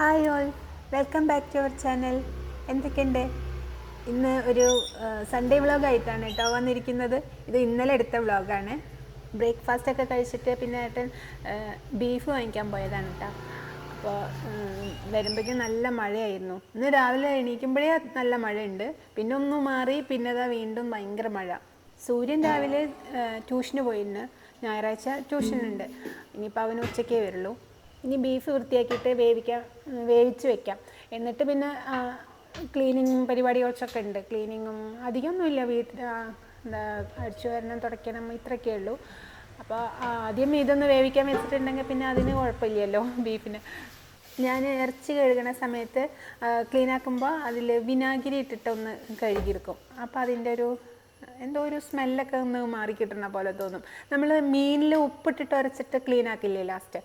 Hi all. Welcome back to our channel. എന്തൊക്കെയുണ്ട്? ഇന്ന് ഒരു സൺഡേ വ്ളോഗ് ആയിട്ടാണ് കേട്ടോ വന്നിരിക്കുന്നത്. ഇത് ഇന്നലെ എടുത്ത വ്ളോഗാണ്. ബ്രേക്ക്ഫാസ്റ്റ് ഒക്കെ കഴിച്ചിട്ട് പിന്നെ ഏട്ടൻ ബീഫ് വാങ്ങിക്കാൻ പോയതാണ് കേട്ടോ. അപ്പോൾ വരുമ്പോഴേക്കും നല്ല മഴയായിരുന്നു. ഇന്ന് രാവിലെ എണീക്കുമ്പോഴേ നല്ല മഴയുണ്ട്. പിന്നെ ഒന്ന് മാറി പിന്നെ അതാ വീണ്ടും ഭയങ്കര മഴ. സൂര്യൻ രാവിലെ ട്യൂഷന് പോയിരുന്നു ഞായറാഴ്ച ട്യൂഷനുണ്ട്. ഇനിയിപ്പോൾ അവന് ഉച്ചയ്ക്കേ വരുള്ളൂ. ഇനി ബീഫ് വൃത്തിയാക്കിയിട്ട് വേവിക്കാം വേവിച്ച് വെക്കാം. എന്നിട്ട് പിന്നെ ക്ലീനിങ് പരിപാടികളൊക്കെ ഉണ്ട്. ക്ലീനിങ്ങും അധികമൊന്നുമില്ല. വീട്ടിൽ എന്താ അടിച്ചു വരണം തുടയ്ക്കണം ഇത്രയൊക്കെ ഉള്ളൂ. അപ്പോൾ ആദ്യം ഇതൊന്ന് വേവിക്കാൻ വെച്ചിട്ടുണ്ടെങ്കിൽ പിന്നെ അതിന് കുഴപ്പമില്ലല്ലോ ബീഫിന്. ഞാൻ ഇറച്ചി കഴുകണ സമയത്ത് ക്ലീനാക്കുമ്പോൾ അതിൽ വിനാഗിരി ഇട്ടിട്ടൊന്ന് കഴുകിയെടുക്കും. അപ്പോൾ അതിന്റെ ഒരു എന്തോ ഒരു സ്മെല്ലൊക്കെ ഒന്ന് മാറി കിട്ടുന്ന പോലെ തോന്നും. നമ്മൾ മീനിൽ ഉപ്പിട്ടിട്ട് അരച്ചിട്ട് ക്ലീൻ ആക്കില്ലേ ലാസ്റ്റ്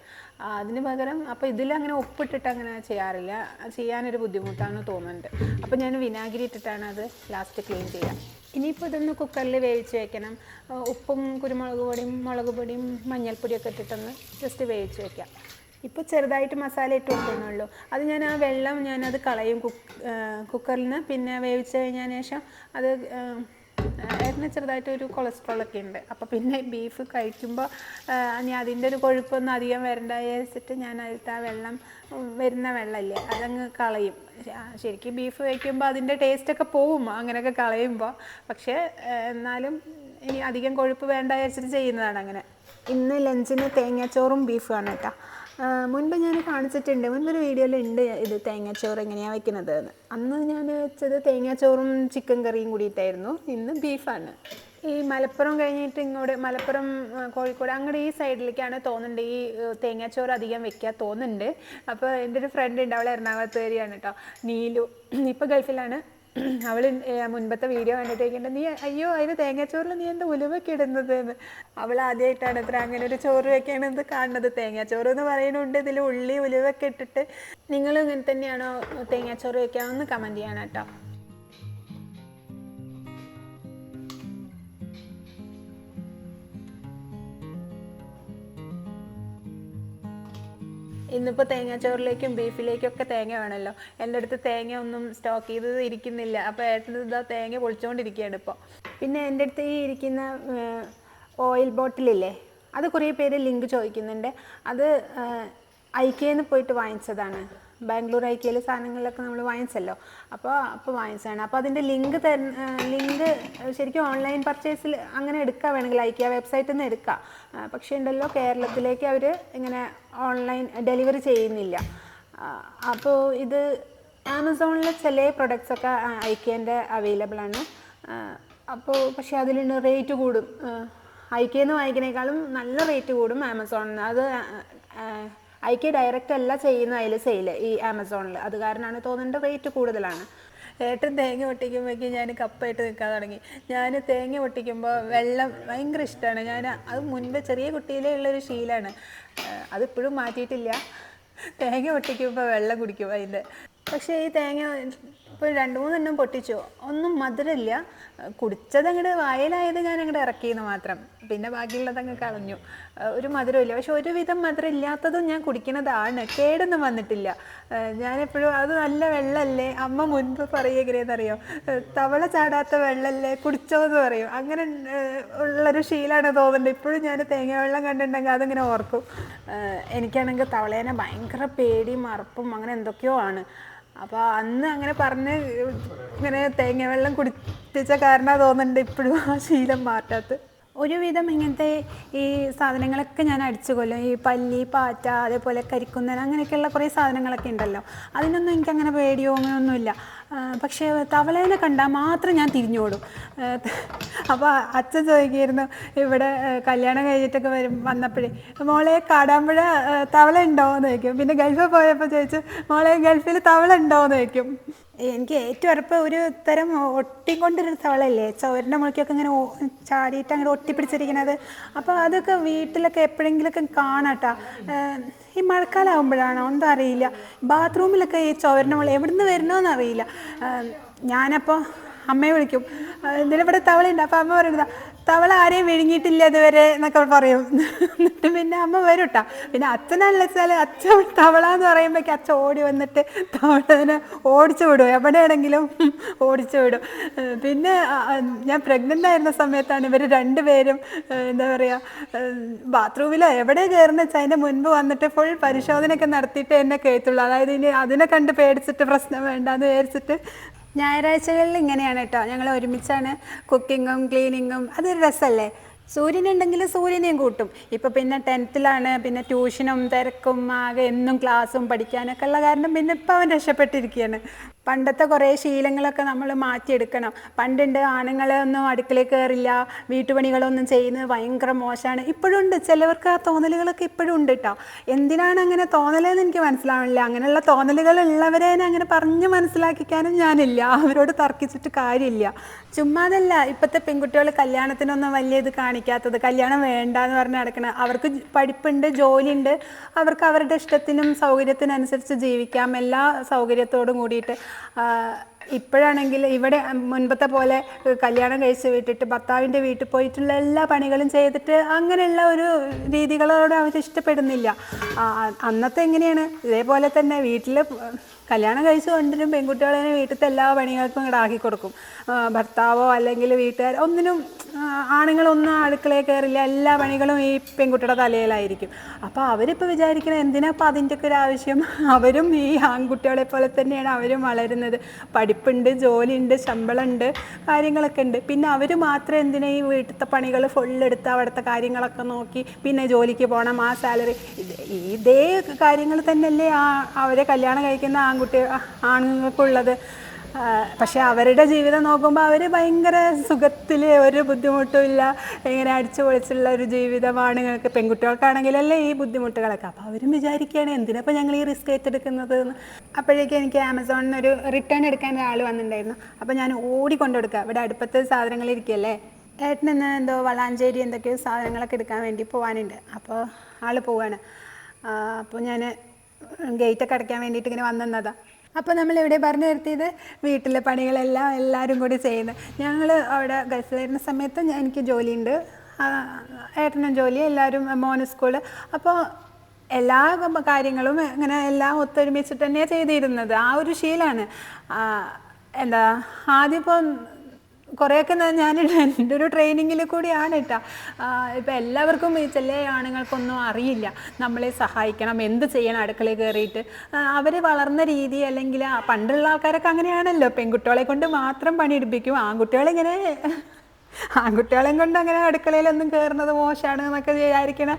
അതിന് പകരം അപ്പോൾ ഇതിൽ അങ്ങനെ ഉപ്പിട്ടിട്ട് അങ്ങനെ ചെയ്യാറില്ല. ചെയ്യാനൊരു ബുദ്ധിമുട്ടാണ് തോന്നുന്നുണ്ട്. അപ്പോൾ ഞാൻ വിനാഗിരി ഇട്ടിട്ടാണ് അത് ലാസ്റ്റ് ക്ലീൻ ചെയ്യുക ഇനിയിപ്പോൾ ഇതൊന്ന് കുക്കറിൽ വേവിച്ച് വെക്കണം. ഉപ്പും കുരുമുളക് പൊടിയും മുളക് പൊടിയും മഞ്ഞൾപ്പൊടിയൊക്കെ ഇട്ടിട്ടൊന്ന് ജസ്റ്റ് വേവിച്ച് വെക്കാം. ഇപ്പോൾ ചെറുതായിട്ട് മസാല ഇട്ട് കൊടുക്കുന്നുള്ളൂ. അത് ഞാൻ ആ വെള്ളം ഞാനത് കളയും കുക്ക് കുക്കറിൽ നിന്ന്. പിന്നെ വേവിച്ച് കഴിഞ്ഞതിന് ശേഷം അത് ഏട്ടന് ചെറുതായിട്ട് ഒരു കൊളസ്ട്രോൾ ഒക്കെ ഉണ്ട്. അപ്പോൾ പിന്നെ ബീഫ് കഴിക്കുമ്പോൾ ഞാൻ അതിന്റെ ഒരു കൊഴുപ്പൊന്നും അധികം വരണ്ട വിചാരിച്ചിട്ട് ഞാൻ അതിലത്തെ ആ വെള്ളം വരുന്ന വെള്ളമില്ലേ അതങ്ങ് കളയും. ശരിക്കും ബീഫ് കഴിക്കുമ്പോൾ അതിന്റെ ടേസ്റ്റൊക്കെ പോവും അങ്ങനെയൊക്കെ കളയുമ്പോൾ പക്ഷേ എന്നാലും ഇനി അധികം കൊഴുപ്പ് വേണ്ട വിചാരിച്ചിട്ട് ചെയ്യുന്നതാണ് അങ്ങനെ. ഇന്ന് ലഞ്ചിന് തേങ്ങാച്ചോറും ബീഫുമാണ് കേട്ടോ. മുൻപ് ഞാൻ കാണിച്ചിട്ടുണ്ട്. മുൻപൊരു വീഡിയോയിൽ ഉണ്ട് ഇത് തേങ്ങാച്ചോറ് എങ്ങനെയാണ് വെക്കുന്നത് അന്ന് ഞാൻ വെച്ചത് തേങ്ങാച്ചോറും ചിക്കൻ കറിയും കൂടിയിട്ടായിരുന്നു. ഇന്ന് ബീഫാണ്. ഈ മലപ്പുറം കഴിഞ്ഞിട്ട് ഇങ്ങോട്ട് മലപ്പുറം കോഴിക്കോട് അങ്ങോട്ട് ഈ സൈഡിലേക്കാണ് തോന്നുന്നുണ്ട്. ഈ തേങ്ങാച്ചോറ് അധികം വെക്കാൻ തോന്നുന്നുണ്ട്. അപ്പോൾ എന്റെ ഒരു ഫ്രണ്ട് ഉണ്ട് അവൾ എറണാകുളത്ത് വരികയാണ് കേട്ടോ നീലു ഇപ്പോൾ ഗൾഫിലാണ്. അവൾ മുൻപത്തെ വീഡിയോ കണ്ടിട്ടേക്കുണ്ട് നീ അയ്യോ അതിന് തേങ്ങാച്ചോറിൽ നീ എന്താ ഉലുവൊക്കെ ഇടുന്നത് എന്ന് അവൾ ആദ്യമായിട്ടാണ് അത്ര അങ്ങനെ ഒരു ചോറ് വെക്കണത് കാണുന്നത്. തേങ്ങാച്ചോറ് എന്ന് പറയുന്നുണ്ട്. ഇതിൽ ഉള്ളി ഉലുവൊക്കെ ഇട്ടിട്ട് നിങ്ങളും ഇങ്ങനെ തന്നെയാണോ തേങ്ങാച്ചോറ് വെക്കാമെന്ന് കമന്റ് ചെയ്യണം കേട്ടോ. ഇന്നിപ്പോൾ തേങ്ങാച്ചോറിലേക്കും ബീഫിലേക്കും ഒക്കെ തേങ്ങ വേണമല്ലോ എന്റെ അടുത്ത് തേങ്ങ ഒന്നും സ്റ്റോക്ക് ചെയ്തത് ഇരിക്കുന്നില്ല. അപ്പോൾ ഏട്ടന് ഇതാ തേങ്ങ പൊളിച്ചുകൊണ്ടിരിക്കുകയാണ് ഇപ്പോൾ പിന്നെ എന്റെ അടുത്ത് ഈ ഇരിക്കുന്ന ഓയിൽ ബോട്ടിലില്ലേ? അത് കുറേ പേര് ലിങ്ക് ചോദിക്കുന്നുണ്ട്. അത് ഐക്കേന്ന് പോയിട്ട് വാങ്ങിച്ചതാണ്. ബാംഗ്ലൂർ ഐക്കയിൽ സാധനങ്ങളിലൊക്കെ നമ്മൾ വാങ്ങിച്ചല്ലോ. അപ്പോൾ അപ്പോൾ വാങ്ങിച്ചതാണ്. അപ്പോൾ അതിന്റെ ലിങ്ക് തര ലിങ്ക് ശരിക്കും ഓൺലൈൻ പർച്ചേസിൽ അങ്ങനെ എടുക്കുക വേണമെങ്കിൽ ഐക്യ വെബ്സൈറ്റിൽ നിന്ന് എടുക്കുക പക്ഷേ ഉണ്ടല്ലോ കേരളത്തിലേക്ക് അവർ ഇങ്ങനെ ഓൺലൈൻ ഡെലിവറി ചെയ്യുന്നില്ല. അപ്പോൾ ഇത് ആമസോണിലെ ചില പ്രൊഡക്ട്സ് ഒക്കെ ഐക്യേന്റെ അവൈലബിൾ ആണ്. അപ്പോൾ പക്ഷേ അതിലുണ്ട് റേറ്റ് കൂടും. ഐക്യെന്ന് വാങ്ങിക്കുന്നേക്കാളും നല്ല റേറ്റ് കൂടും ആമസോണിൽ അത് ഐക്യ ഡയറക്റ്റ് അല്ല ചെയ്യുന്ന അതിൽ സെയിൽ ഈ ആമസോണിൽ അത് കാരണമാണ് തോന്നുന്നത് റേറ്റ് കൂടുതലാണ്. ഏട്ടൻ തേങ്ങ പൊട്ടിക്കുമ്പോഴേക്കും ഞാൻ കപ്പായിട്ട് നിൽക്കാൻ തുടങ്ങി. ഞാൻ തേങ്ങ പൊട്ടിക്കുമ്പോൾ വെള്ളം ഭയങ്കര ഇഷ്ടമാണ്. ഞാൻ അത് മുൻപ് ചെറിയ കുട്ടിയിലേ ഉള്ളൊരു ശീലമാണ് അതിപ്പോഴും മാറ്റിയിട്ടില്ല. തേങ്ങ പൊട്ടിക്കുമ്പോൾ വെള്ളം കുടിക്കും അതിന്റെ. പക്ഷേ ഈ തേങ്ങ ഇപ്പോൾ രണ്ട് മൂന്നെണ്ണം പൊട്ടിച്ചു. ഒന്നും മധുരമില്ല. കുടിച്ചത് അങ്ങോട്ട് വായലായത് ഞാൻ അങ്ങോട്ട് ഇറക്കിയെന്ന് മാത്രം. പിന്നെ ബാക്കിയുള്ളത് അങ്ങ് കളഞ്ഞു ഒരു മധുരമില്ല പക്ഷെ ഒരുവിധം മധുരം ഇല്ലാത്തതും ഞാൻ കുടിക്കുന്നതാണ്. കേടൊന്നും വന്നിട്ടില്ല. ഞാനെപ്പോഴും അത് നല്ല വെള്ളമല്ലേ അമ്മ മുൻപ് പറയുകയെന്നറിയോ തവള ചാടാത്ത വെള്ളമല്ലേ കുടിച്ചോ എന്ന് പറയും. അങ്ങനെ ഉള്ളൊരു ശീലമാണ് തോന്നുന്നുണ്ട്. ഇപ്പോഴും ഞാൻ തേങ്ങ വെള്ളം കണ്ടിട്ടുണ്ടെങ്കിൽ അതിങ്ങനെ ഓർക്കും. എനിക്കാണെങ്കിൽ തവളേനെ ഭയങ്കര പേടിയും മറപ്പും അങ്ങനെ എന്തൊക്കെയോ ആണ്. അപ്പോൾ അന്ന് അങ്ങനെ പറഞ്ഞ് ഇങ്ങനെ തേങ്ങ വെള്ളം കുടിപ്പിച്ച കാരണം തോന്നുന്നുണ്ട് ഇപ്പോഴും ആ ശീലം മാറ്റാത്ത ഒരുവിധം ഇങ്ങനത്തെ ഈ സാധനങ്ങളൊക്കെ ഞാൻ അടിച്ചു കൊല്ലും. ഈ പല്ലി പാറ്റ അതേപോലെ കരിക്കുന്നൻ അങ്ങനെയൊക്കെയുള്ള കുറേ സാധനങ്ങളൊക്കെ ഉണ്ടല്ലോ. അതിനൊന്നും എനിക്കങ്ങനെ പേടിയോ അങ്ങനെയൊന്നുമില്ല. പക്ഷേ തവളേനെ കണ്ടാൽ മാത്രം ഞാൻ തിരിഞ്ഞോടും. അപ്പോൾ അച്ഛൻ ചോദിക്കുമായിരുന്നു ഇവിടെ കല്യാണം കഴിഞ്ഞിട്ടൊക്കെ വരും വന്നപ്പോഴേ മോളെ കാടാമ്പുഴ തവള ഉണ്ടോ എന്ന് ചോദിക്കും. പിന്നെ ഗൾഫിൽ പോയപ്പോൾ ചോദിച്ചു മോളെ ഗൾഫിൽ തവള ഉണ്ടോ എന്ന് ചോദിക്കും. എനിക്ക് ഏറ്റവും ഉറപ്പ് ഒരു തരം ഒട്ടിക്കൊണ്ടിരുന്ന തവളല്ലേ ചോരന്റെ മുളയ്ക്കൊക്കെ ഇങ്ങനെ ചാടിയിട്ട് അങ്ങനെ ഒട്ടിപ്പിടിച്ചിരിക്കുന്നത് അപ്പോൾ അതൊക്കെ വീട്ടിലൊക്കെ എപ്പോഴെങ്കിലുമൊക്കെ കാണാട്ടാ. ഈ മഴക്കാലമാകുമ്പോഴാണോ എന്താ അറിയില്ല ബാത്റൂമിലൊക്കെ ഈ ചോരണ വെള്ളം എവിടുന്ന് വരണമെന്ന് അറിയില്ല. ഞാനപ്പോൾ അമ്മയെ വിളിക്കും. ഇതിലിവിടെ തവളയുണ്ട്. അപ്പോൾ അമ്മ പറയുന്നത് തവള ആരെയും വിഴുങ്ങിയിട്ടില്ല ഇതുവരെ എന്നൊക്കെ പറയും. എന്നിട്ട് പിന്നെ അമ്മ വരൂട്ട. പിന്നെ അച്ഛനല്ല വെച്ചാൽ അച്ഛൻ തവള എന്ന് പറയുമ്പോഴേക്കും അച്ഛൻ ഓടി വന്നിട്ട് തവളനെ ഓടിച്ചു വിടും. എവിടെയാണെങ്കിലും ഓടിച്ചു വിടും. പിന്നെ ഞാൻ പ്രഗ്നന്റ് ആയിരുന്ന സമയത്താണ് ഇവർ രണ്ടുപേരും എന്താ പറയുക ബാത്റൂമിലോ എവിടെ കയറുന്ന വെച്ചാൽ അതിന്റെ മുൻപ് വന്നിട്ട് ഫുൾ പരിശോധനയൊക്കെ നടത്തിയിട്ട് എന്നെ കേട്ടുള്ളൂ അതായത് ഇനി അതിനെ കണ്ട് പേടിച്ചിട്ട് പ്രശ്നം വേണ്ട എന്ന് വിചാരിച്ചിട്ട് ഞായറാഴ്ചകളിൽ ഇങ്ങനെയാണ് കേട്ടോ. ഞങ്ങൾ ഒരുമിച്ചാണ് കുക്കിങ്ങും ക്ലീനിങ്ങും അതൊരു രസമല്ലേ? സൂര്യനുണ്ടെങ്കിൽ സൂര്യനെയും കൂട്ടും. ഇപ്പം പിന്നെ ടെൻത്തിലാണ് പിന്നെ ട്യൂഷനും തിരക്കും ആകെ എന്നും ക്ലാസ്സും പഠിക്കാനൊക്കെ ഉള്ള കാരണം പിന്നെ ഇപ്പം അവൻ രക്ഷപ്പെട്ടിരിക്കുകയാണ്. പണ്ടത്തെ കുറേ ശീലങ്ങളൊക്കെ നമ്മൾ മാറ്റിയെടുക്കണം. പണ്ടുണ്ട് ആണുങ്ങളൊന്നും അടുക്കളയിൽ കയറില്ല വീട്ടുപണികളൊന്നും ചെയ്യുന്നത് ഭയങ്കര മോശമാണ്. ഇപ്പോഴും ഉണ്ട് ചിലവർക്ക് ആ തോന്നലുകളൊക്കെ ഇപ്പോഴും ഉണ്ട് കേട്ടോ എന്തിനാണ് അങ്ങനെ തോന്നലെന്ന് എനിക്ക് മനസ്സിലാവണില്ല. അങ്ങനെയുള്ള തോന്നലുകൾ ഉള്ളവരെ അങ്ങനെ പറഞ്ഞ് മനസ്സിലാക്കിക്കാനും ഞാനില്ല. അവരോട് തർക്കിച്ചിട്ട് കാര്യമില്ല. ചുമ്മാതല്ല ഇപ്പോഴത്തെ പെൺകുട്ടികൾ കല്യാണത്തിനൊന്നും വലിയ ഇത് കാണിക്കാത്തത്. കല്യാണം വേണ്ട എന്ന് പറഞ്ഞ് നടക്കണം. അവർക്ക് പഠിപ്പുണ്ട് ജോലിയുണ്ട്. അവർക്ക് അവരുടെ ഇഷ്ടത്തിനും സൗകര്യത്തിനനുസരിച്ച് ജീവിക്കാം. എല്ലാ സൗകര്യത്തോടും കൂടിയിട്ട്. ഇപ്പോഴാണെങ്കിൽ ഇവിടെ മുൻപത്തെ പോലെ കല്യാണം കഴിച്ച് വീട്ടിട്ട് ഭർത്താവിന്റെ വീട്ടിൽ പോയിട്ടുള്ള എല്ലാ പണികളും ചെയ്തിട്ട് അങ്ങനെയുള്ള ഒരു രീതികളോട് അവർ ഇഷ്ടപ്പെടുന്നില്ല അന്നത്തെ എങ്ങനെയാണ്? ഇതേപോലെ തന്നെ വീട്ടിൽ കല്യാണം കഴിച്ച് കൊണ്ടിരും പെൺകുട്ടികളെ വീട്ടിലത്തെ എല്ലാ പണികൾക്കും ഇങ്ങോട്ട് ആക്കി കൊടുക്കും. ഭർത്താവോ അല്ലെങ്കിൽ വീട്ടുകാർ ഒന്നിനും ആണുങ്ങളൊന്നും അടുക്കളയിൽ കയറില്ല എല്ലാ പണികളും ഈ പെൺകുട്ടിയുടെ തലയിലായിരിക്കും. അപ്പോൾ അവരിപ്പോൾ വിചാരിക്കണം എന്തിനാ അപ്പോൾ അതിന്റെയൊക്കെ ഒരു ആവശ്യം? അവരും ഈ ആൺകുട്ടികളെ പോലെ തന്നെയാണ് അവരും വളരുന്നത്. പഠിപ്പുണ്ട് ജോലിയുണ്ട് ശമ്പളമുണ്ട് കാര്യങ്ങളൊക്കെ ഉണ്ട്. പിന്നെ അവർ മാത്രം എന്തിനാ ഈ വീട്ടിലത്തെ പണികൾ ഫുള്ളെടുത്ത് അവിടുത്തെ കാര്യങ്ങളൊക്കെ നോക്കി പിന്നെ ജോലിക്ക് പോകണം ആ സാലറി ഇതേ കാര്യങ്ങൾ തന്നെയല്ലേ ആ അവരെ കല്യാണം കഴിക്കുന്ന ആൺകുട്ടി ആണുങ്ങൾക്കുള്ളത്. പക്ഷെ അവരുടെ ജീവിതം നോക്കുമ്പോൾ അവർ ഭയങ്കര സുഖത്തിൽ ഒരു ബുദ്ധിമുട്ടുമില്ല ഇങ്ങനെ അടിച്ചു പൊളിച്ചുള്ള ഒരു ജീവിതമാണ് നിങ്ങൾക്ക് പെൺകുട്ടികൾക്കാണെങ്കിലല്ലേ ഈ ബുദ്ധിമുട്ടുകളൊക്കെ. അപ്പോൾ അവരും വിചാരിക്കുകയാണ് എന്തിനപ്പോൾ ഞങ്ങൾ ഈ റിസ്ക് ഏറ്റെടുക്കുന്നത് അപ്പോഴേക്കും എനിക്ക് ആമസോണിൽ നിന്ന് ഒരു റിട്ടേൺ എടുക്കാൻ ഒരാൾ വന്നിട്ടുണ്ടായിരുന്നു. അപ്പോൾ ഞാൻ ഓടിക്കൊണ്ടു കൊടുക്കുക. ഇവിടെ അടുപ്പത്തെ സാധനങ്ങൾ ഇരിക്കുകയല്ലേ. ഏട്ടൻ ഇന്ന് എന്തോ വളാഞ്ചേരി എന്തൊക്കെയോ സാധനങ്ങളൊക്കെ എടുക്കാൻ വേണ്ടി പോകാനുണ്ട് അപ്പോൾ ആൾ പോവാണ്. അപ്പോൾ ഞാൻ ഗേറ്റൊക്കെ അടയ്ക്കാൻ വേണ്ടിയിട്ട് ഇങ്ങനെ വന്നതാ അപ്പോൾ നമ്മൾ ഇവിടെ പറഞ്ഞു നിർത്തിയത് വീട്ടിലെ പണികളെല്ലാം എല്ലാവരും കൂടി ചെയ്യുന്നത് ഞങ്ങൾ അവിടെ ഗൾഫിൽ വരുന്ന സമയത്ത് എനിക്ക് ജോലിയുണ്ട്. ഏട്ടനും ജോലി എല്ലാവരും മോന് സ്കൂൾ. അപ്പോൾ എല്ലാ കാര്യങ്ങളും ഇങ്ങനെ എല്ലാം ഒത്തൊരുമിച്ചിട്ട് തന്നെയാണ് ചെയ്തിരുന്നത്. ആ ഒരു ശീലമാണ് എന്താ ആദ്യം ഇപ്പോൾ കുറേയൊക്കെ ഞാൻ എന്റെ ഒരു ട്രെയിനിങ്ങിൽ കൂടിയാണ് കേട്ടോ ഇപ്പം എല്ലാവർക്കും ചില ആണുങ്ങൾക്കൊന്നും അറിയില്ല. നമ്മളെ സഹായിക്കണം എന്ത് ചെയ്യണം അടുക്കളയിൽ കയറിയിട്ട് അവർ വളർന്ന രീതി അല്ലെങ്കിൽ പണ്ടുള്ള ആൾക്കാരൊക്കെ അങ്ങനെയാണല്ലോ. പെൺകുട്ടികളെ കൊണ്ട് മാത്രം പണിയെടുപ്പിക്കും. ആൺകുട്ടികളിങ്ങനെ ആൺകുട്ടികളെയും കൊണ്ട് അങ്ങനെ അടുക്കളയിലൊന്നും കയറുന്നത് മോശമാണ് എന്നൊക്കെ വിചാരിക്കണ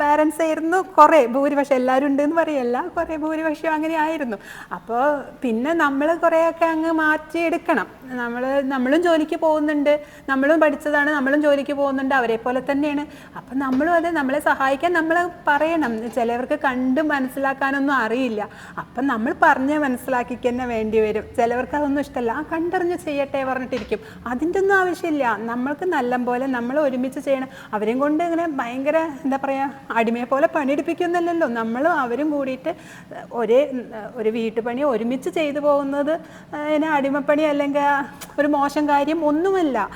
പാരൻസ് ആയിരുന്നു കുറേ. ഭൂരിപക്ഷം എല്ലാവരും ഉണ്ടെന്ന് പറയല്ല. കുറേ ഭൂരിപക്ഷം അങ്ങനെ ആയിരുന്നു. അപ്പോൾ പിന്നെ നമ്മൾ കുറേയൊക്കെ അങ്ങ് മാറ്റിയെടുക്കണം. നമ്മൾ നമ്മളും ജോലിക്ക് പോകുന്നുണ്ട്. നമ്മളും പഠിച്ചതാണ് നമ്മളും ജോലിക്ക് പോകുന്നുണ്ട് അവരെ പോലെ തന്നെയാണ്. അപ്പം നമ്മളും അത് നമ്മളെ സഹായിക്കാൻ നമ്മൾ പറയണം. ചിലവർക്ക് കണ്ട് മനസ്സിലാക്കാനൊന്നും അറിയില്ല. അപ്പം നമ്മൾ പറഞ്ഞ് മനസ്സിലാക്കിക്ക് തന്നെ വേണ്ടി വരും. ചിലവർക്ക് അതൊന്നും ഇഷ്ടമല്ല ആ കണ്ടറിഞ്ഞ് ചെയ്യട്ടെ പറഞ്ഞിട്ടിരിക്കും. അതിന്റെ ഒന്നും ആവശ്യമില്ല. നമ്മൾക്ക് നല്ല പോലെ നമ്മൾ ഒരുമിച്ച് ചെയ്യണം. അവരെയും കൊണ്ട് ഇങ്ങനെ ഭയങ്കര എന്താ പറയുക അടിമയെ പോലെ പണിയെടുപ്പിക്കുന്നല്ലോ നമ്മളും അവരും കൂടിയിട്ട് ഒരേ ഒരു വീട്ടുപണി ഒരുമിച്ച് ചെയ്തു പോകുന്നത് അടിമപ്പണി അല്ലെങ്കിൽ ഒരു മോശം കാര്യം ഒന്നുമല്ല.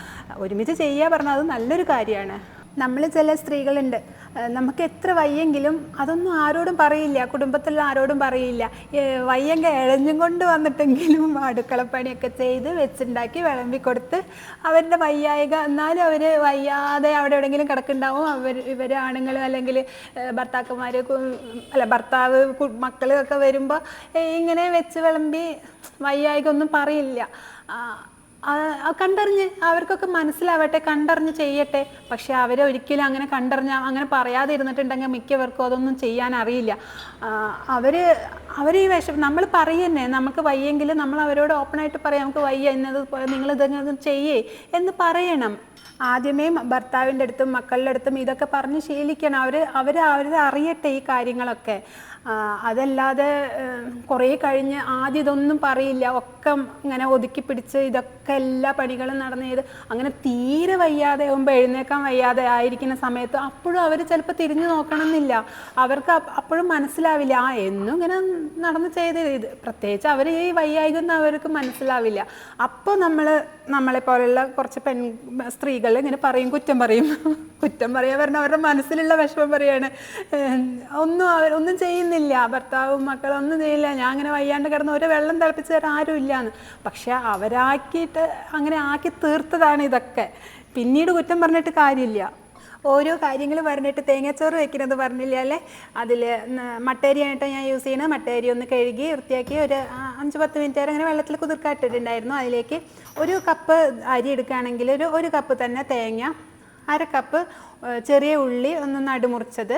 ഒരുമിച്ച് ചെയ്യുക പറഞ്ഞാൽ അത് നല്ലൊരു കാര്യമാണ് നമ്മൾ ചില സ്ത്രീകളുണ്ട്. നമുക്ക് എത്ര വയ്യെങ്കിലും അതൊന്നും ആരോടും പറയില്ല. കുടുംബത്തിലുള്ള ആരോടും പറയില്ല. വയ്യങ്ക ഇഴഞ്ഞും കൊണ്ട് വന്നിട്ടെങ്കിലും അടുക്കളപ്പണിയൊക്കെ ചെയ്ത് വെച്ചുണ്ടാക്കി വിളമ്പി കൊടുത്ത് അവരുടെ വയ്യായിക എന്നാലും അവർ വയ്യാതെ അവിടെ എവിടെയെങ്കിലും കിടക്കുണ്ടാവും അവർ ഇവർ ആണുങ്ങൾ അല്ലെങ്കിൽ ഭർത്താക്കന്മാർ അല്ല ഭർത്താവ് മക്കളൊക്കെ വരുമ്പോൾ ഇങ്ങനെ വെച്ച് വിളമ്പി വയ്യായിക ഒന്നും പറയില്ല. കണ്ടറിഞ്ഞ് അവർക്കൊക്കെ മനസ്സിലാവട്ടെ കണ്ടറിഞ്ഞ് ചെയ്യട്ടെ. പക്ഷെ അവരെ ഒരിക്കലും അങ്ങനെ കണ്ടറിഞ്ഞ അങ്ങനെ പറയാതെ ഇരുന്നിട്ടുണ്ടെങ്കിൽ മിക്കവർക്കും അതൊന്നും ചെയ്യാൻ അറിയില്ല. അവർ അവർ ഈ വിഷം നമ്മൾ പറയുന്നേ നമുക്ക് വയ്യെങ്കിൽ നമ്മൾ അവരോട് ഓപ്പൺ ആയിട്ട് പറയാം നമുക്ക് വയ്യ ഇന്നത് നിങ്ങൾ ഇതെങ്ങനെ ചെയ്യേ എന്ന് പറയണം. ആദ്യമേ ഭർത്താവിന്റെ അടുത്തും മക്കളുടെ അടുത്തും ഇതൊക്കെ പറഞ്ഞ് ശീലിക്കണം. അവർ അവർ അറിയട്ടെ ഈ കാര്യങ്ങളൊക്കെ. അതല്ലാതെ കുറേ കഴിഞ്ഞ് ആദ്യം ഇതൊന്നും പറയില്ല. ഒക്കെ ഇങ്ങനെ ഒതുക്കി പിടിച്ച് ഇതൊക്കെ എല്ലാ പണികളും നടന്ന് ചെയ്ത് അങ്ങനെ തീരെ വയ്യാതെ ആകുമ്പോൾ എഴുന്നേക്കാൻ വയ്യാതെ ആയിരിക്കുന്ന സമയത്ത് അപ്പോഴും അവർ ചിലപ്പോൾ തിരിഞ്ഞു നോക്കണമെന്നില്ല അവർക്ക് അപ്പോഴും മനസ്സിലാവില്ല. ആ എന്നും ഇങ്ങനെ നടന്ന് ചെയ്ത് ഇത് പ്രത്യേകിച്ച് അവർ ഈ വയ്യായികൊന്നും അവർക്ക് മനസ്സിലാവില്ല. അപ്പോൾ നമ്മൾ നമ്മളെ പോലെയുള്ള കുറച്ച് പെൺ സ്ത്രീകൾ ഇങ്ങനെ പറയും കുറ്റം പറയും. കുറ്റം പറയാൻ പറഞ്ഞാൽ അവരുടെ മനസ്സിലുള്ള വിഷമം പറയാണ്. ഒന്നും അവർ ഒന്നും ചെയ്യുന്നില്ല. ഭർത്താവും മക്കളും ഒന്നും ചെയ്യില്ല. ഞാൻ അങ്ങനെ വയ്യാണ്ട് കിടന്ന് ഒരു വെള്ളം തിളപ്പിച്ച് തരാൻ ആരും ഇല്ലാന്ന്. പക്ഷെ അവരാക്കിയിട്ട് അങ്ങനെ ആക്കി തീർത്തതാണ് ഇതൊക്കെ. പിന്നീട് കുറ്റം പറഞ്ഞിട്ട് കാര്യമില്ല. ഓരോ കാര്യങ്ങൾ പറഞ്ഞിട്ട് തേങ്ങാച്ചോറ് വെക്കുന്നത് പറഞ്ഞില്ല അല്ലേ? അതിൽ മട്ടേരിയായിട്ട് ഞാൻ യൂസ് ചെയ്യുന്നത്. മട്ടേരി ഒന്ന് കഴുകി വൃത്തിയാക്കി ഒരു അഞ്ച് പത്ത് മിനിറ്റ് വരെ അങ്ങനെ വെള്ളത്തിൽ കുതിർക്കാട്ടിട്ടുണ്ടായിരുന്നു അതിലേക്ക് ഒരു കപ്പ് അരി എടുക്കുകയാണെങ്കിൽ ഒരു ഒരു കപ്പ് തന്നെ തേങ്ങ അര കപ്പ് ചെറിയ ഉള്ളി ഒന്ന് നടുമുറിച്ചത്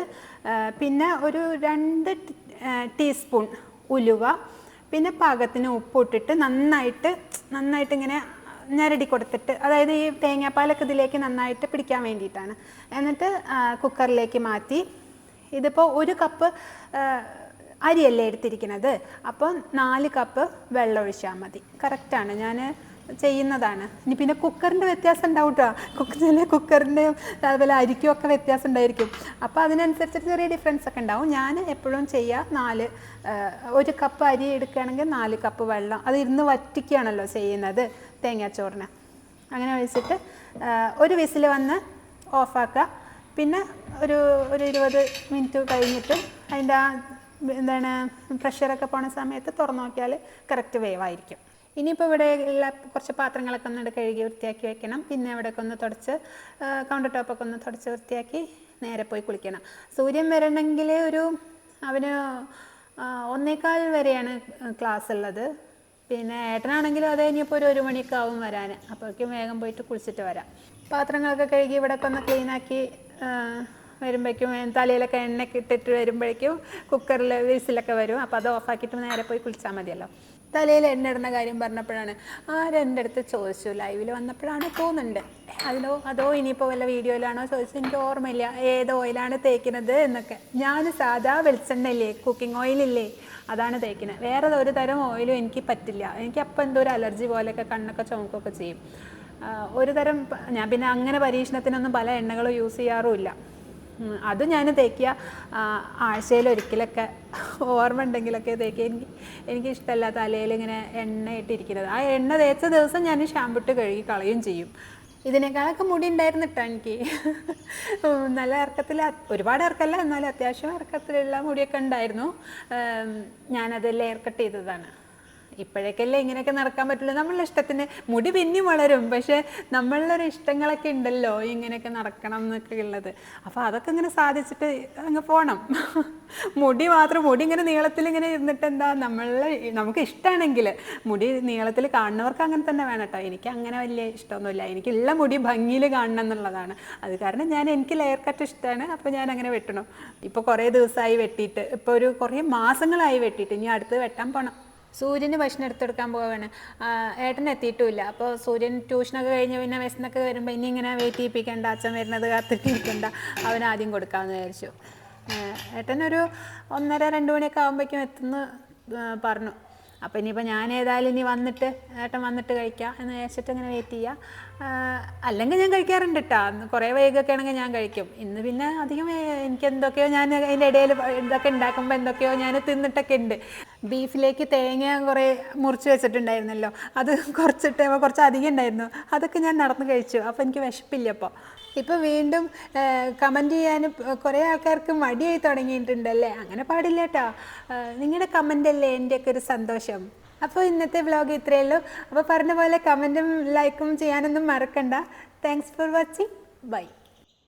പിന്നെ ഒരു രണ്ട് ടീസ്പൂൺ ഉലുവ. പിന്നെ പാകത്തിന് ഉപ്പിട്ടിട്ട് നന്നായിട്ട് നന്നായിട്ട് ഇങ്ങനെ ഞരടി കൊടുത്തിട്ട് അതായത് ഈ തേങ്ങാപ്പാലൊക്കെ ഇതിലേക്ക് നന്നായിട്ട് പിടിക്കാൻ വേണ്ടിയിട്ടാണ്. എന്നിട്ട് കുക്കറിലേക്ക് മാറ്റി. ഇതിപ്പോൾ ഒരു കപ്പ് അരിയല്ലേ എടുത്തിരിക്കുന്നത് അപ്പോൾ നാല് കപ്പ് വെള്ളം ഒഴിച്ചാൽ മതി. കറക്റ്റാണ് ഞാൻ ചെയ്യുന്നതാണ്. ഇനി പിന്നെ കുക്കറിന്റെ വ്യത്യാസം ഉണ്ടാവും കേട്ടോ കുക്കർ ചില കുക്കറിന്റെയും അതുപോലെ അരിക്കും ഒക്കെ വ്യത്യാസം ഉണ്ടായിരിക്കും. അപ്പോൾ അതിനനുസരിച്ച് ചെറിയ ഡിഫറൻസ് ഒക്കെ ഉണ്ടാവും. ഞാൻ എപ്പോഴും ചെയ്യുക നാല് ഒരു കപ്പ് അരി എടുക്കുകയാണെങ്കിൽ നാല് കപ്പ് വെള്ളം. അത് ഇരുന്ന് വറ്റിക്കുകയാണല്ലോ ചെയ്യുന്നത് തേങ്ങാച്ചോറിന്. അങ്ങനെ വെച്ചിട്ട് ഒരു വിസിൽ വന്ന് ഓഫാക്കുക. പിന്നെ ഒരു ഒരു ഇരുപത് മിനിറ്റ് കഴിഞ്ഞിട്ട് അതിന്റെ ആ എന്താണ് പ്രഷറൊക്കെ പോണ സമയത്ത് തുറന്നു നോക്കിയാൽ കറക്റ്റ് വേവായിരിക്കും ഇനിയിപ്പോൾ ഇവിടെ ഉള്ള കുറച്ച് പാത്രങ്ങളൊക്കെ ഒന്ന് കഴുകി വൃത്തിയാക്കി വെക്കണം. പിന്നെ അവിടെയൊക്കെ ഒന്ന് തുടച്ച് കൗണ്ടർ ടോപ്പൊക്കെ ഒന്ന് തുടച്ച് വൃത്തിയാക്കി നേരെ പോയി കുളിക്കണം. സൂര്യൻ വരണമെങ്കിൽ ഒരു അവന് ഒന്നേക്കാൽ വരെയാണ് ക്ലാസ് ഉള്ളത്. പിന്നെ ഏട്ടനാണെങ്കിലും അതേ ഇനിയിപ്പോൾ ഒരു ഒരു മണിയൊക്കെ ആവും വരാൻ അപ്പോഴേക്കും വേഗം പോയിട്ട് കുളിച്ചിട്ട് വരാം. പാത്രങ്ങളൊക്കെ കഴുകി ഇവിടെയൊക്കെ ഒന്ന് ക്ലീനാക്കി വരുമ്പോഴേക്കും തലയിലൊക്കെ എണ്ണയൊക്കെ ഇട്ടിട്ട് വരുമ്പോഴേക്കും കുക്കറിൽ വിസിലൊക്കെ വരും. അപ്പോൾ അത് ഓഫാക്കിയിട്ട് നേരെ പോയി കുളിച്ചാൽ മതിയല്ലോ. തലയിൽ എണ്ണ ഇടുന്ന കാര്യം പറഞ്ഞപ്പോഴാണ് ആരെന്റെ അടുത്ത് ചോദിച്ചു. ലൈവിൽ വന്നപ്പോഴാണ് തോന്നുന്നുണ്ട്. അതിലോ അതോ ഇനിയിപ്പോൾ വല്ല വീഡിയോയിലാണോ ചോദിച്ചത്? എനിക്ക് ഓർമ്മയില്ല. ഏത് ഓയിലാണ് തേക്കുന്നത് എന്നൊക്കെ. ഞാൻ സാധാ വെളിച്ചെണ്ണയില്ലേ കുക്കിംഗ് ഓയിലില്ലേ അതാണ് തേക്കുന്നത്. വേറെ ഒരു തരം ഓയിലും എനിക്ക് പറ്റില്ല. എനിക്ക് അപ്പം എന്തോ ഒരു അലർജി പോലെയൊക്കെ കണ്ണൊക്കെ ചുമക്കൊക്കെ ചെയ്യും. ഒരു തരം ഞാൻ പിന്നെ അങ്ങനെ പരീക്ഷണത്തിനൊന്നും പല എണ്ണകളും യൂസ് ചെയ്യാറുമില്ല. അത് ഞാൻ തേക്കിയ ആഴ്ചയിൽ ഒരിക്കലൊക്കെ ഓർമ്മ ഉണ്ടെങ്കിലൊക്കെ തേക്കുക എനിക്ക് എനിക്ക് ഇഷ്ടമല്ല തലയിൽ ഇങ്ങനെ എണ്ണ ഇട്ടിരിക്കുന്നത് ആ എണ്ണ തേച്ച ദിവസം ഞാൻ ഷാമ്പുട്ട് കഴുകി കളയും ചെയ്യും. ഇതിനേക്കാളൊക്കെ മുടി ഉണ്ടായിരുന്നു കേട്ടോ എനിക്ക് നല്ല ഇറക്കത്തിൽ ഒരുപാട് ഇറക്കല്ല എന്നാലും അത്യാവശ്യം ഇറക്കത്തിലുള്ള മുടിയൊക്കെ ഉണ്ടായിരുന്നു. ഞാനത് ലെയർ കട്ട് ചെയ്തതാണ്. ഇപ്പോഴേക്കല്ലേ ഇങ്ങനെയൊക്കെ നടക്കാൻ പറ്റുള്ളൂ. നമ്മളുടെ ഇഷ്ടത്തിന് മുടി പിന്നെയും വളരും. പക്ഷെ നമ്മളുടെ ഇഷ്ടങ്ങളൊക്കെ ഉണ്ടല്ലോ ഇങ്ങനെയൊക്കെ നടക്കണം എന്നൊക്കെ ഉള്ളത്. അപ്പോൾ അതൊക്കെ ഇങ്ങനെ സാധിച്ചിട്ട് അങ്ങ് പോകണം മുടി മാത്രം മുടി ഇങ്ങനെ നീളത്തിൽ ഇങ്ങനെ ഇരുന്നിട്ട് എന്താ നമ്മളെ നമുക്ക് ഇഷ്ടമാണെങ്കിൽ മുടി നീളത്തിൽ കാണുന്നവർക്ക് അങ്ങനെ തന്നെ വേണം കേട്ടോ. എനിക്ക് അങ്ങനെ വലിയ ഇഷ്ടമൊന്നുമില്ല. എനിക്കുള്ള മുടി ഭംഗിയിൽ കാണണം എന്നുള്ളതാണ്. അത് കാരണം ഞാൻ എനിക്ക് ലെയർ കട്ട് ഇഷ്ടമാണ്. അപ്പോൾ ഞാൻ അങ്ങനെ വെട്ടണം. ഇപ്പോൾ കുറേ ദിവസമായി വെട്ടിയിട്ട് ഇപ്പോൾ ഒരു കുറേ മാസങ്ങളായി വെട്ടിയിട്ട് ഇനി അടുത്ത് വെട്ടാൻ പോകണം സൂര്യന് ഭക്ഷണം എടുത്തെടുക്കാൻ പോവാണ്. ഏട്ടൻ എത്തിയിട്ടുമില്ല. അപ്പോൾ സൂര്യൻ ട്യൂഷനൊക്കെ കഴിഞ്ഞ് പിന്നെ വിശന്നൊക്കെ വരുമ്പോൾ ഇനി ഇങ്ങനെ വെയിറ്റ് ചെയ്യിപ്പിക്കേണ്ട അച്ഛൻ വരുന്നത് കാത്തിട്ടിരിക്കേണ്ട അവൻ ആദ്യം കൊടുക്കാമെന്ന് വിചാരിച്ചു. ഏട്ടനൊരു ഒന്നര രണ്ട് മണിയൊക്കെ ആകുമ്പോഴേക്കും എത്തുന്നു പറഞ്ഞു. അപ്പോൾ ഇനിയിപ്പോൾ ഞാൻ ഏതായാലും ഇനി വന്നിട്ട് ഏട്ടൻ വന്നിട്ട് കഴിക്കാം എന്ന് വിചാരിച്ചിട്ട് ഇങ്ങനെ വെയിറ്റ് ചെയ്യുക അല്ലെങ്കിൽ ഞാൻ കഴിക്കാറുണ്ട് കേട്ടോ കുറേ വൈകൊക്കെ ആണെങ്കിൽ ഞാൻ കഴിക്കും. ഇന്ന് പിന്നെ അധികം എനിക്ക് എന്തൊക്കെയോ ഞാൻ അതിന്റെ ഇടയിൽ ഇതൊക്കെ ഉണ്ടാക്കുമ്പോൾ എന്തൊക്കെയോ ഞാൻ തിന്നിട്ടൊക്കെ ഉണ്ട്. ബീഫിലേക്ക് തേങ്ങ കുറേ മുറിച്ച് വെച്ചിട്ടുണ്ടായിരുന്നല്ലോ. അത് കുറച്ചിട്ട് കുറച്ച് അധികം ഉണ്ടായിരുന്നു. അതൊക്കെ ഞാൻ നടന്ന് കഴിച്ചു. അപ്പോൾ എനിക്ക് വിശപ്പില്ല അപ്പോൾ ഇപ്പോൾ വീണ്ടും കമന്റ് ചെയ്യാനും കുറേ ആൾക്കാർക്ക് മടിയായി തുടങ്ങിയിട്ടുണ്ടല്ലേ? അങ്ങനെ പാടില്ല കേട്ടോ നിങ്ങളുടെ കമന്റ് അല്ലേ എന്റെയൊക്കെ ഒരു സന്തോഷം? അപ്പോൾ ഇന്നത്തെ വ്ലോഗ് ഇത്രയേ ഉള്ളൂ. അപ്പോൾ പറഞ്ഞ പോലെ കമന്റും ലൈക്കും ചെയ്യാനൊന്നും മറക്കണ്ട. Thanks for watching bye